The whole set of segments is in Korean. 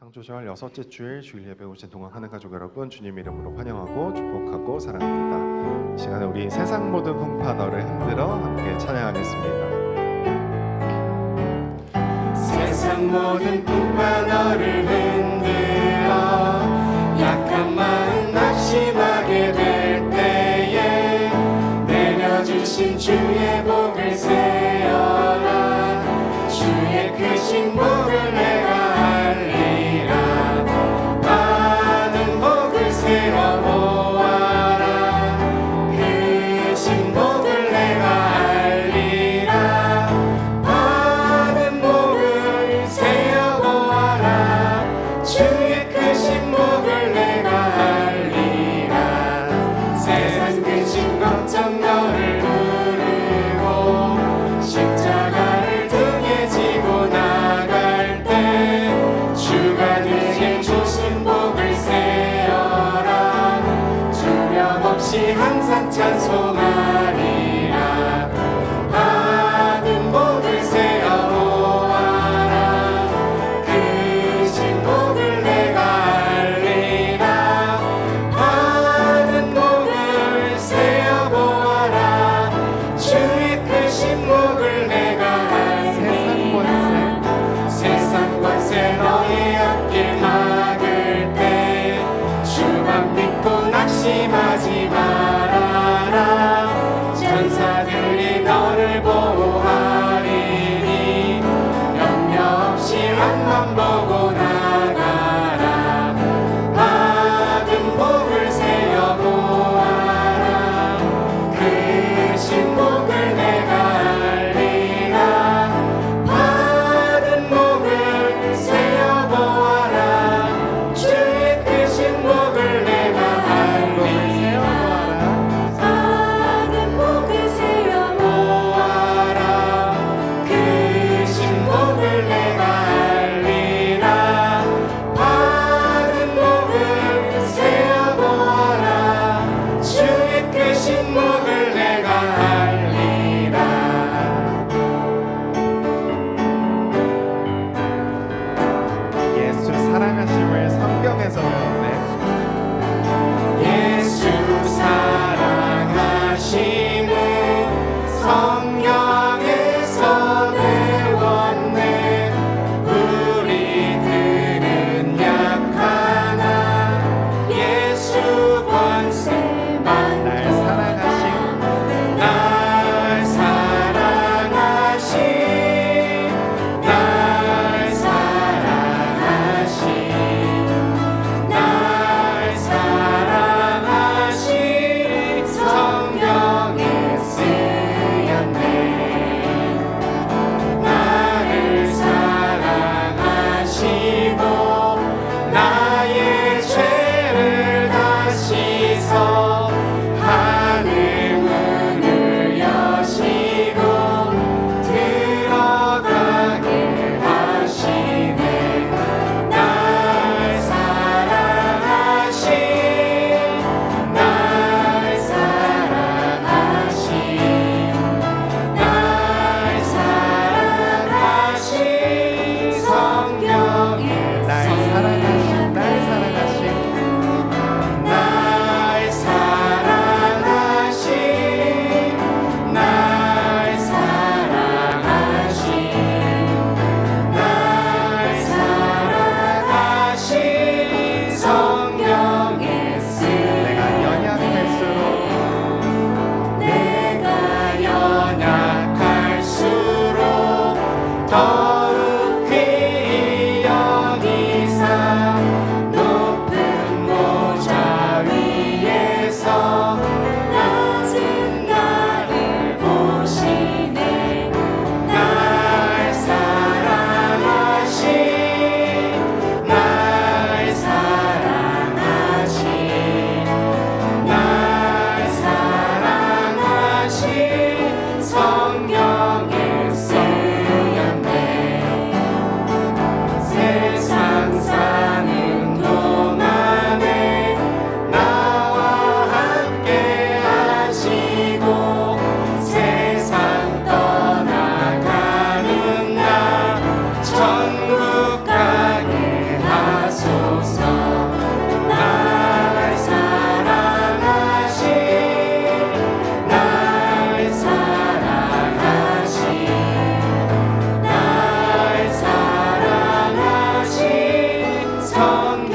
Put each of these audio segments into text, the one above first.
창조절 여섯째 주일 주일 예배 오신 동안 하는 가족 여러분 주님 이름으로 환영하고 축복하고 사랑합니다. 이 시간에 우리 세상 모든 풍파너를 흔들어 함께 찬양하겠습니다. 세상 모든 풍파너를 흔들어 약한 마음 낙심하게 될 때에 내려주신 주 없이 항상 찬송하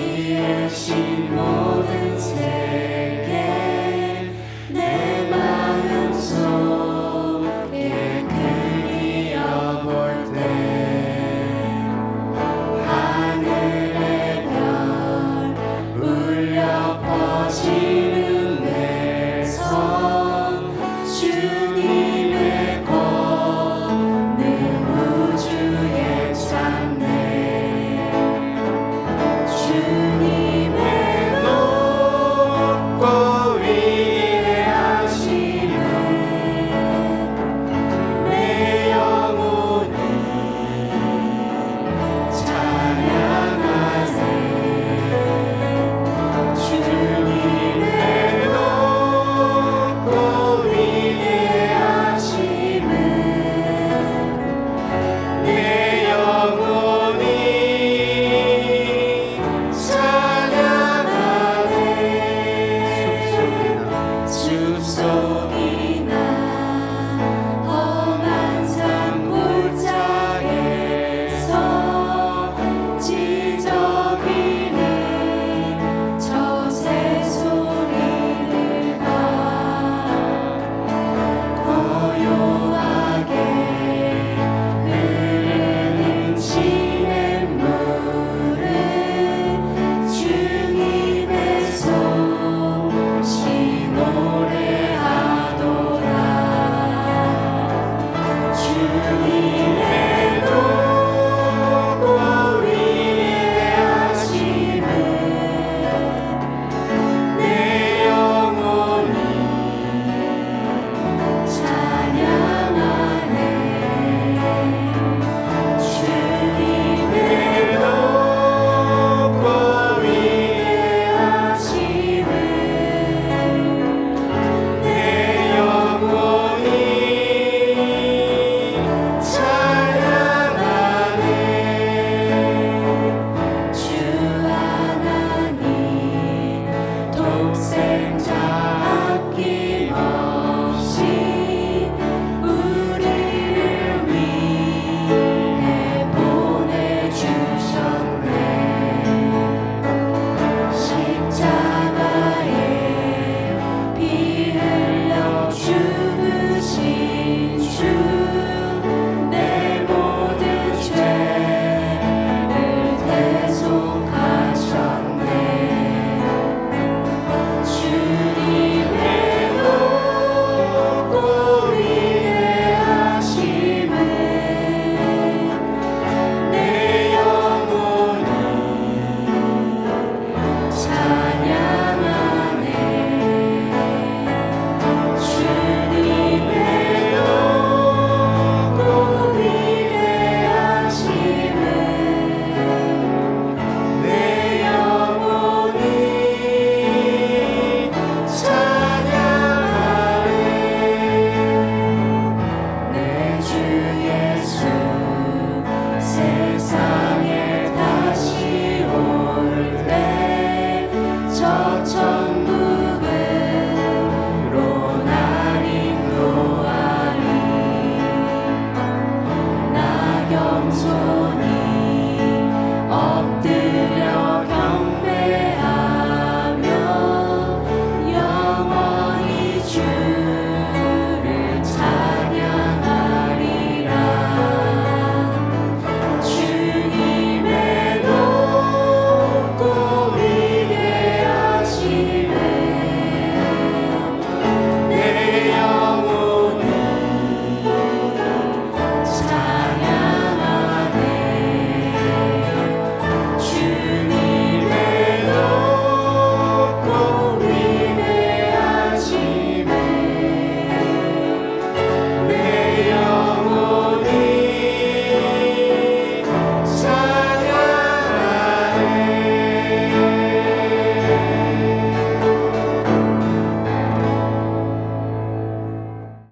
이 일신 모든 세